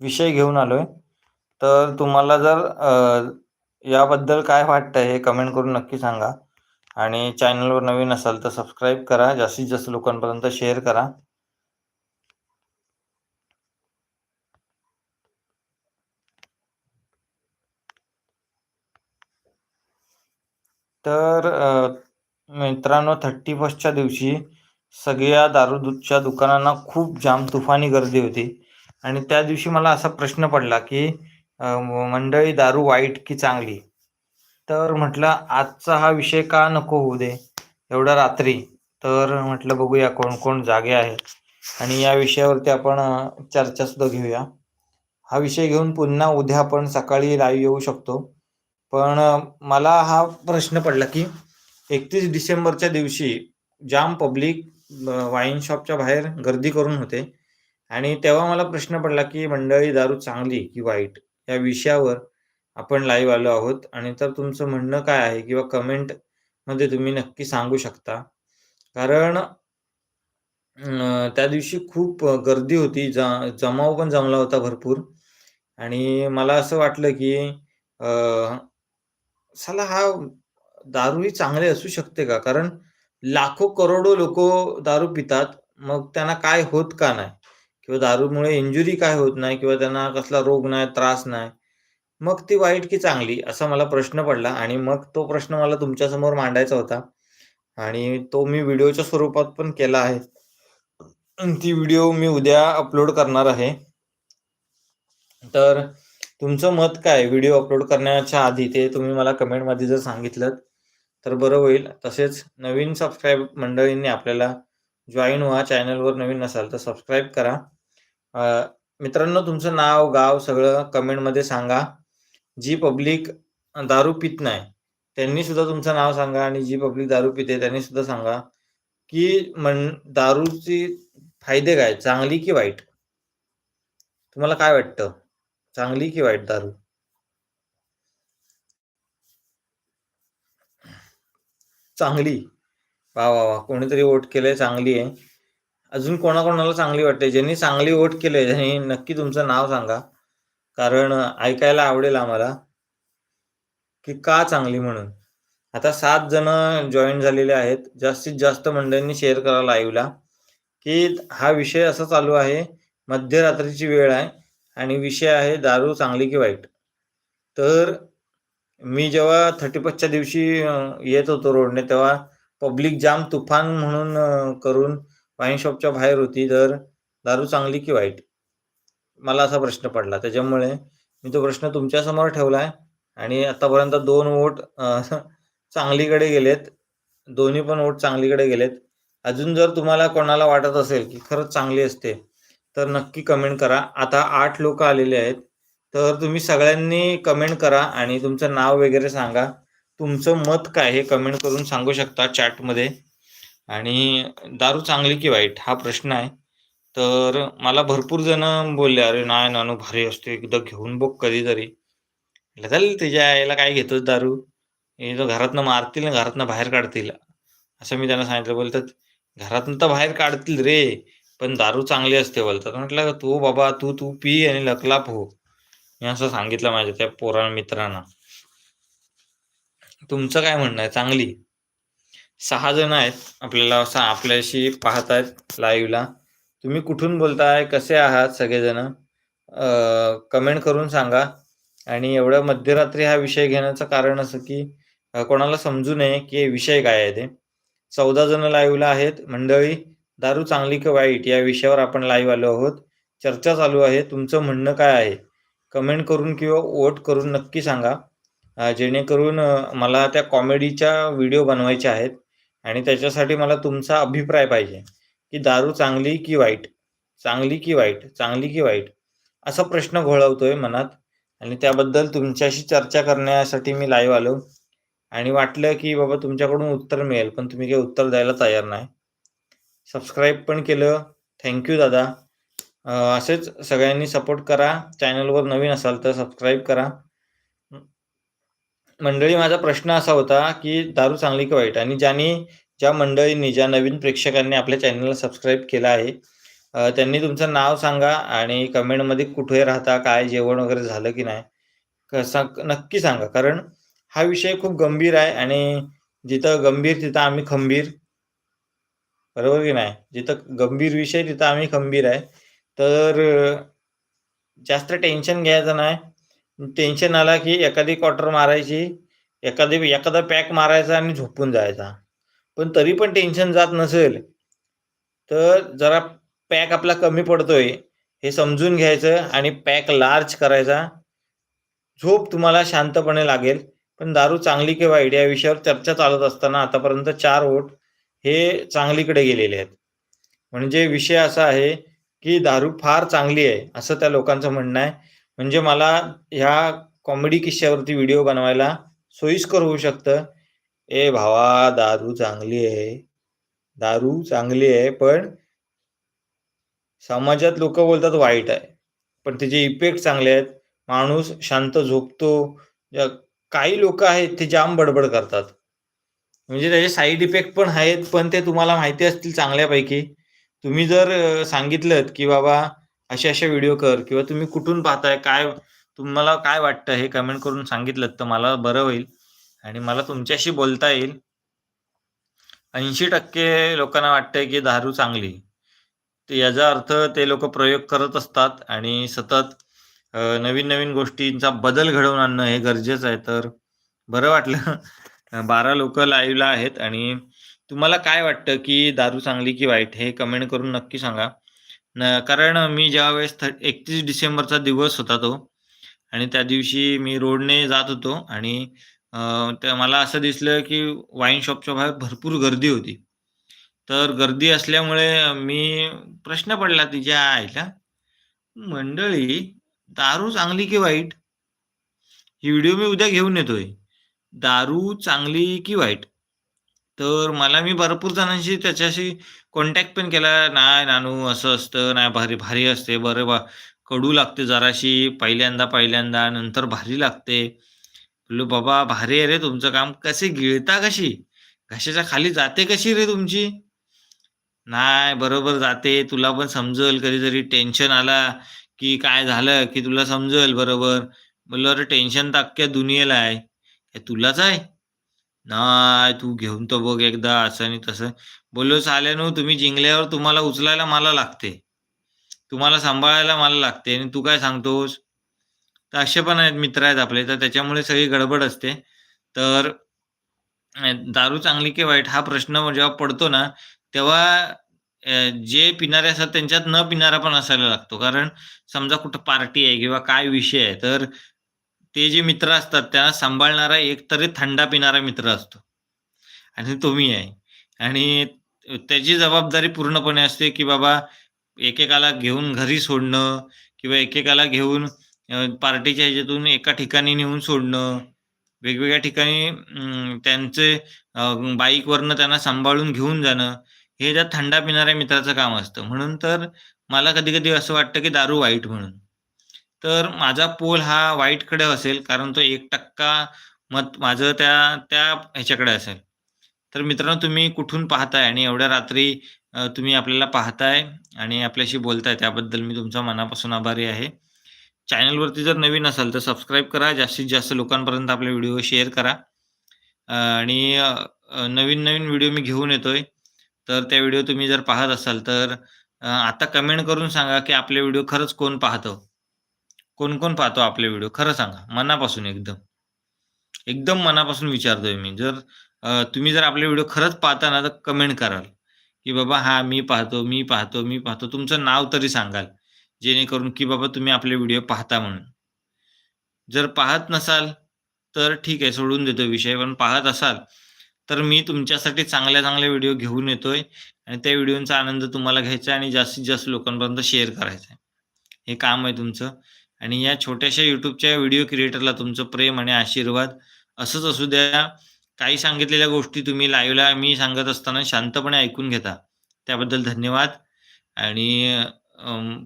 विषय घेऊन आलोय. तर तुम्हाला जर याबद्दल काय वाटतं हे कमेंट करून नक्की सांगा. आणि चॅनलवर नवीन असाल तर सबस्क्राईब करा. जास्तीत जास्त लोकांपर्यंत शेअर करा. तर मित्रांनो थर्टी फर्स्टच्या दिवशी सगळ्या दारूदूधच्या दुकानांना खूप जाम तुफानी गर्दी होती. आणि त्या दिवशी मला असा प्रश्न पडला की मंडळी दारू वाईट की चांगली? तर म्हटलं आजचा हा विषय का नको होऊ दे? एवढ्या रात्री. तर म्हटलं बघूया कोण कोण जागे आहेत आणि या विषयावरती आपण चर्चा सुद्धा घेऊया. हा विषय घेऊन पुन्हा उद्या आपण सकाळी लाईव्ह येऊ शकतो. पण मला हा प्रश्न पडला की एकतीस डिसेंबरच्या दिवशी जाम पब्लिक वाईन शॉपच्या बाहेर गर्दी करून होते. आणि तेव्हा मला प्रश्न पडला की मंडळी दारू चांगली की वाईट? या विषयावर आपण लाईव्ह आलो आहोत. आणि तर तुमचं म्हणणं काय आहे? किंवा कमेंटमध्ये तुम्ही नक्की सांगू शकता. कारण त्या दिवशी खूप गर्दी होती. जमाव पण जमला होता भरपूर. आणि मला असं वाटलं की साला हा दारू ही असू शकते का? कारण लाखो करोडो लोक दारू पितात. मग त्यांना काय होत का नाही? किंवा दारूमुळे इंजुरी काय होत नाही किंवा त्यांना कसला रोग नाही त्रास नाही मग ती वाईट की चांगली असा मला प्रश्न पडला. आणि मग तो प्रश्न मला तुमच्यासमोर मांडायचा होता. आणि तो मी व्हिडिओच्या स्वरूपात पण केला आहे. ती व्हिडिओ मी उद्या अपलोड करणार आहे. तर तुमचं मत काय? व्हिडिओ अपलोड करण्याच्या आधी ते तुम्ही मला कमेंटमध्ये जर सांगितलं तर बरं होईल. तसेच नवीन सबस्क्राईब मंडळींनी आपल्याला जॉईन व्हा. चॅनलवर नवीन नसाल तर सबस्क्राईब करा. मित्रांनो तुमचं नाव गाव सगळं कमेंटमध्ये सांगा. जी पब्लिक दारू पित नाही त्यांनी सुद्धा तुमचं नाव सांगा आणि जी पब्लिक दारू पिते त्यांनी सुद्धा सांगा की मन दारूची फायदे काय? चांगली की वाईट? तुम्हाला काय वाटतं? चांगली की वाईट दारू? चांगली. वा वा वा. कोणीतरी वोट केलंय चांगली आहे. अजून कोणाकोणाला चांगली वाटते? ज्यांनी चांगली वोट केलंय ज्यांनी नक्की तुमचं नाव सांगा. कारण ऐकायला आवडेल आम्हाला की का चांगली म्हणून. आता सात जण जॉईन झालेले आहेत. जास्तीत जास्त मंडळींनी शेअर करा लाईव्हला की हा विषय असा चालू आहे मध्यरात्रीची वेळ आहे आणि विषय आहे दारू चांगली की वाईट. तर मी जेव्हा थर्टी फर्स्टच्या दिवशी येत होतो रोडने तेव्हा पब्लिक जाम तुफान म्हणून करून वाईन शॉपच्या बाहेर होती तर दारू चांगली की वाईट? मला असा प्रश्न पडला. त्याच्यामुळे मी तो प्रश्न तुमच्यासमोर ठेवला आहे आणि आतापर्यंत दोन वोट चांगलीकडे गेलेत. दोन्ही पण वोट चांगलीकडे गेलेत. अजून जर तुम्हाला कोणाला वाटत असेल की खरंच चांगली असते तर नक्की कमेंट करा. आता आठ लोक आलेले आहेत तर तुम्ही सगळ्यांनी कमेंट करा आणि तुमचं नाव वगैरे सांगा. तुमचं मत काय हे कमेंट करून सांगू शकता चॅटमध्ये आणि दारू चांगली की वाईट? हा प्रश्न आहे. तर मला भरपूर जण बोलले अरे नाही नानू भारी असते एकदा घेऊन बघ कधीतरी. चालेल त्याच्या आईला काय घेतोच दारू? हे तो घरातनं मारतील ना घरातनं बाहेर काढतील. असं मी त्यांना सांगितलं. बोलतात घरातनं तर बाहेर काढतील रे पण दारू चांगली असते बोलतात. म्हटलं तू बाबा तू तू पी आणि लकलाप हो. मी असं सांगितलं माझ्या त्या पोरा मित्रांना. तुमचं काय म्हणणं आहे? चांगली? सहा जण आहेत. आपल्याला असं आपल्याशी पाहतायत लाईव्हला तुम्ही कुठून बोलताय? कसे आहात सगळेजण? कमेंट करून सांगा. आणि एवढ्या मध्यरात्री हा विषय घेण्याचं कारण असं की कोणाला समजू नये की विषय काय आहे ते. चौदा जण लाईव्हला आहेत. मंडळी दारू चांगली की वाईट? या विषयावर आपण लाईव्ह आलो आहोत. चर्चा चालू आहे. तुमचं म्हणणं काय आहे? कमेंट करून किंवा वोट करून नक्की सांगा. जेणेकरून मला त्या कॉमेडीच्या व्हिडिओ बनवायच्या आहेत. आणि त्याच्यासाठी मला तुमचा अभिप्राय पाहिजे की दारू चांगली की वाईट? चांगली की वाईट? चांगली की वाईट? असा प्रश्न घोळवतोय मनात आणि त्याबद्दल तुमच्याशी चर्चा करण्यासाठी मी लाईव्ह आलो. आणि वाटलं की बाबा तुमच्याकडून उत्तर मिळेल पण तुम्ही काही उत्तर द्यायला तयार नाही. सबस्क्राईब पण केलं. थँक्यू दादा. असेच सगळ्यांनी सपोर्ट करा. चॅनलवर नवीन असाल तर सबस्क्राईब करा. मंडळी माझा प्रश्न असा होता की दारू चांगली की वाईट आणि ज्यांनी ज्या मंडळींनी ज्या नवीन प्रेक्षकांनी आपल्या चॅनलला सबस्क्राईब केला आहे त्यांनी तुमचं नाव सांगा आणि कमेंटमध्ये कुठे राहता, काय जेवण वगैरे झालं की नाही, कसा नक्की सांगा. कारण हा विषय खूप गंभीर आहे आणि जिथं गंभीर तिथं आम्ही खंबीर. बरोबर की नाही? जिथं गंभीर विषय तिथं आम्ही खंबीर आहे. तर जास्त टेन्शन घ्यायचं नाही. टेन्शन आला की एखादी क्वार्टर मारायची, एखादी एखादा पॅक मारायचा आणि झोपून जायचा. पण तरी पण टेन्शन जात नसेल, तर जरा पॅक आपला कमी पडतोय, हे समजून घ्यायचं आणि पॅक लार्ज करायचा. झोप तुम्हाला शांतपणे लागेल. पण दारू चांगली किंवा वाईट या विषयावर चर्चा चालत असताना आतापर्यंत चार वोट हे चांगलीकडे गेलेले आहेत. म्हणजे विषय असा आहे, की दारू फार चांगली आहे, असं त्या लोकांचं म्हणणं आहे. म्हणजे मला ह्या कॉमेडी किस्स्यावरती व्हिडिओ बनवायला सोयीस्कर होऊ शकतं. "ए भावा, दारू चांगली आहे. दारू चांगली आहे, पण समाजात लोक बोलतात वाईट आहे. पण त्याचे इफेक्ट चांगले आहेत. माणूस शांत झोपतो. काही लोक आहेत ते जाम बडबड करतात. म्हणजे त्याचे साईड इफेक्ट पण आहेत, पण ते तुम्हाला माहिती असतील चांगल्यापैकी. तुम्ही जर सांगितलं की बाबा अशा-अशा व्हिडिओ कर किंवा तुम्ही कुठून पाहताय, काय तुम्हाला काय वाटतं हे कमेंट करून सांगितलं तर मला बरं होईल आणि मला तुमच्याशी बोलता येईल. 80% लोकांना वाटतंय, की दारू चांगली. तर याचा अर्थ ते लोक प्रयोग करत असतात आणि सतत नवीन-नवीन गोष्टींचा बदल घडवून आणणं हे गरजेचं आहे. तर बरं वाटलं बारा लोक लाईव्हला आहेत आणि तुम्हाला काय वाटतं, की दारू चांगली की वाईट हे कमेंट करून नक्की सांगा. कारण मी ज्यावेळेस थ 31 डिसेंबरचा दिवस होता तो आणि त्या दिवशी मी रोडने जात होतो आणि मला असं दिसलं, की वाईन शॉपच्या बाहेर भरपूर गर्दी होती. तर गर्दी असल्यामुळे मी प्रश्न पडला तिच्या आईला, "मंडळी, दारू चांगली की वाईट?" ही व्हिडिओ मी उद्या घेऊन येतोय. दारू चांगली की वाईट? तर मला मी भरपूर जणांशी त्याच्याशी कॉन्टॅक्ट पण केला. "नाही नानू असं असतं, नाही भारी भारी असते. बरं बा कडू लागते जराशी पहिल्यांदा-पहिल्यांदा, नंतर भारी लागते." बोललो "बाबा भारी आहे रे तुमचं काम. कसे गिळता कशी? घशाच्या खाली जाते कशी रे तुमची?" "नाही बरोबर जाते. तुला पण समजेल कधीतरी टेन्शन आला, की काय झालं, की तुला समजेल बरोबर." बोललो "अरे टेन्शन तर अख्ख्या दुनियेला आहे. हे तुलाच आहे?" "नाही, तू घेऊन तर बघ एकदा असं आणि तसं." बोललो, "साल्यानो हो, तुम्ही जिंकल्यावर तुम्हाला उचलायला मला लागते. तुम्हाला सांभाळायला मला लागते आणि तू काय सांगतोस?" तर असे पण आहेत मित्र आहेत आपले, तर त्याच्यामुळे सगळी गडबड असते. तर दारू चांगली की वाईट हा प्रश्न जेव्हा पडतो ना, तेव्हा जे पिणारे असतात त्यांच्यात न पिणारा पण असायला लागतो. कारण समजा कुठं पार्टी आहे किंवा काय विषय आहे, तर ते जे मित्र असतात त्यांना सांभाळणारा एक तरी थंडा पिणारा मित्र असतो आणि तो मी आहे. आणि त्याची जबाबदारी पूर्णपणे असते, की बाबा एकेकाला घेऊन घरी सोडणं किंवा एकेकाला घेऊन पार्टीच्या ह्याच्यातून एका ठिकाणी नेऊन सोडणं. वेगवेगळ्या ठिकाणी त्यांचे बाईकवरनं त्यांना सांभाळून घेऊन जाणं, हे त्या थंडा पिणाऱ्या मित्राचं काम असतं. म्हणून तर मला कधी-कधी असं वाटतं, की दारू वाईट म्हणून. तर माझा पोल हा वाईटकडे असेल, कारण तो एक टक्का मत माझं त्या त्या ह्याच्याकडे असेल. तर मित्रांनो तुम्ही कुठून पाहताय आणि एवढ्या रात्री तुम्ही आपल्याला पाहताय आणि आपल्याशी बोलताय त्याबद्दल मी तुमचा मनापासून आभारी आहे. चॅनलवरती जर नवीन असाल तर सबस्क्राईब करा. जास्तीत जास्त लोकांपर्यंत आपले व्हिडिओ शेअर करा. आणि नवीन-नवीन व्हिडिओ मी घेऊन येतोय. तर त्या व्हिडिओ तुम्ही जर पाहत असाल तर आता कमेंट करून सांगा, की आपले व्हिडिओ खरंच कोण पाहतं? कोण-कोण पाहतो आपले व्हिडिओ? खरं सांगा मनापासून एकदम. एकदम मनापासून विचारतोय मी. जर तुम्ही जर आपले व्हिडिओ खरंच पाहता ना, तर कमेंट कराल, की बाबा हा मी पाहतो, मी पाहतो, मी पाहतो. तुमचं नाव तरी सांगाल. जेणेकरून की बाबा तुम्ही आपले व्हिडिओ पाहता म्हणून. जर पाहत नसाल, तर ठीक आहे सोडून देतो विषय. पण पाहत असाल, तर मी तुमच्यासाठी चांगल्या-चांगल्या व्हिडिओ घेऊन येतोय आणि त्या व्हिडिओचा आनंद तुम्हाला घ्यायचा आहे आणि जास्तीत जास्त लोकांपर्यंत शेअर करायचा आहे. हे काम आहे तुमचं आणि या छोट्याशा युट्यूबच्या व्हिडिओ क्रिएटरला तुमचं प्रेम आणि आशीर्वाद असंच असू द्या. काही सांगितलेल्या गोष्टी तुम्ही लाईव्हला मी सांगत असताना शांतपणे ऐकून घेता. त्याबद्दल धन्यवाद आणि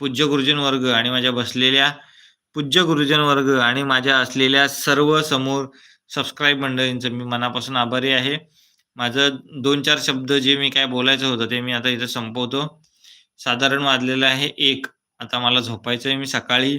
पूज्य गुरुजन वर्ग आणि माझ्या बसलेल्या पूज्य गुरुजन वर्ग आणि माझ्या असलेल्या सर्व समोर सबस्क्राईब मंडळींचं मी मनापासून आभारी आहे. माझं 2-4 शब्द जे मी काय बोलायचं होतं ते मी आता इथं संपवतो. साधारण वाजलेलं आहे एक आता मला झोपायचं आहे मी सकाळी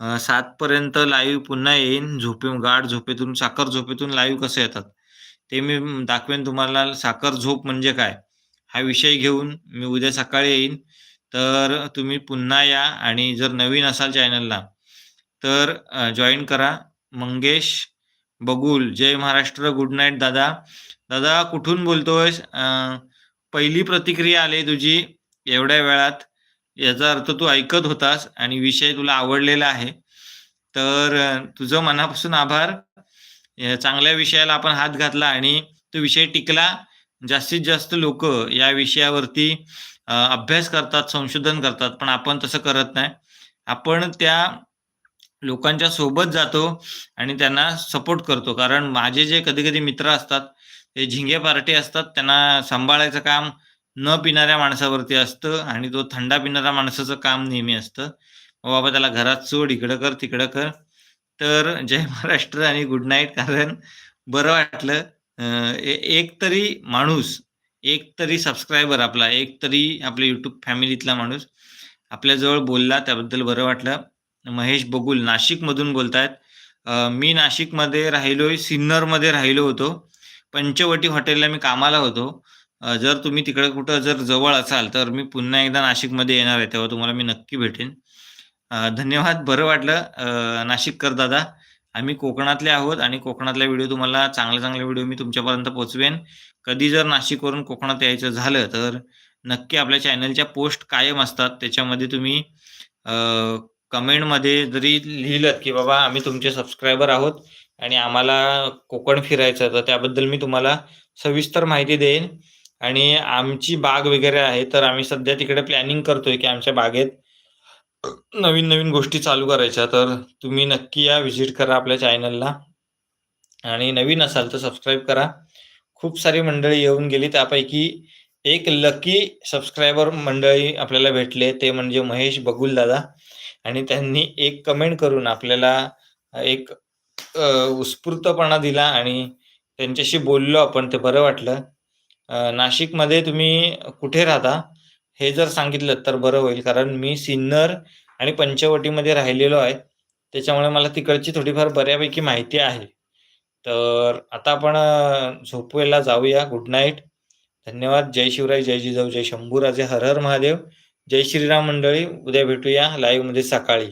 सात सातपर्यंत लाईव्ह पुन्हा येईन. झोपे गाढ झोपेतून साखर झोपेतून लाईव्ह कसं येतात? ते मी दाखवेन तुम्हाला. साखर झोप म्हणजे काय? हा विषय घेऊन मी उद्या सकाळी येईन. तर तुम्ही पुन्हा या आणि जर नवीन असाल चॅनलला तर जॉईन करा. मंगेश बगुल. जय महाराष्ट्र. गुड नाईट दादा. दादा कुठून बोलतोय पहिली प्रतिक्रिया आली तुझी एवढ्या वेळात. याचा अर्थ तू ऐकत होतास आणि विषय तुला आवडलेला आहे. तर तुझं मनापासून आभार. चांगल्या विषयाला आपण हात घातला आणि तो विषय टिकला. जास्तीत जास्त लोक या विषयावरती अभ्यास करतात संशोधन करतात पण आपण तसं करत नाही. आपण त्या लोकांच्या सोबत जातो आणि त्यांना सपोर्ट करतो. कारण माझे जे कधी कधी मित्र असतात ते झिंगे पार्टी असतात त्यांना सांभाळायचं काम न पिणाऱ्या माणसावरती असतं आणि तो थंडा पिणाऱ्या माणसाचं काम नेहमी असतं. बाबा त्याला घरात सोड इकडं कर तिकडं कर. तर जय महाराष्ट्र आणि गुड नाईट कारण बरं वाटलं एक तरी माणूस एक तरी सबस्क्रायबर आपला एक तरी आपल्या युट्यूब फॅमिलीतला माणूस आपल्याजवळ बोलला त्याबद्दल बरं वाटलं. महेश बगुल नाशिकमधून बोलतायत. मी नाशिकमध्ये राहिलोय सिन्नरमध्ये राहिलो होतो. पंचवटी हॉटेलला मी कामाला होतो. जर तुम्ही तिकडे कुठं जर जवळ असाल तर मी पुन्हा एकदा नाशिकमध्ये येणार आहे तेव्हा तुम्हाला मी नक्की भेटेन. धन्यवाद बरं वाटलं. नाशिककर दादा. आम्ही कोकणातले आहोत आणि कोकणातल्या व्हिडिओ तुम्हाला चांगले चांगले व्हिडिओ मी तुमच्यापर्यंत पोहोचवेन कधी जर नाशिकवरून कोकणात यायचं झालं तर नक्की आपल्या चॅनलच्या पोस्ट कायम असतात. त्याच्यामध्ये तुम्ही कमेंटमध्ये जरी लिहिलं की बाबा आम्ही तुमचे सबस्क्रायबर आहोत आणि आम्हाला कोकण फिरायचं तर त्याबद्दल मी तुम्हाला सविस्तर माहिती देईन. आणि आमची बाग वगैरे आहे तर आम्ही सध्या तिकडे प्लॅनिंग करतोय की आमच्या बागेत नवीन नवीन गोष्टी चालू करायच्या. तर तुम्ही नक्की या व्हिजिट करा आपल्या चॅनलला आणि नवीन असाल तर सबस्क्राईब करा. खूप सारी मंडळी येऊन गेली. त्यापैकी एक लकी सबस्क्रायबर मंडळी आपल्याला भेटले. ते म्हणजे महेश बगुल दादा. आणि त्यांनी एक कमेंट करून आपल्याला एक उत्स्फूर्तपणा दिला आणि त्यांच्याशी बोललो आपण. ते बरं वाटलं. नाशिकमध्ये तुम्ही कुठे राहता? हे जर सांगितलं तर बरं होईल कारण मी सिन्नर आणि पंचवटीमध्ये राहिलेलो आहे. त्याच्यामुळे मला तिकडची थोडीफार बऱ्यापैकी माहिती आहे. तर आता आपण झोपवेला जाऊया. गुड नाईट धन्यवाद. जय शिवराय जय जिजाऊ जय शंभूराजे. हर हर महादेव. जय श्रीराम मंडळी. उद्या भेटूया लाईव्हमध्ये सकाळी.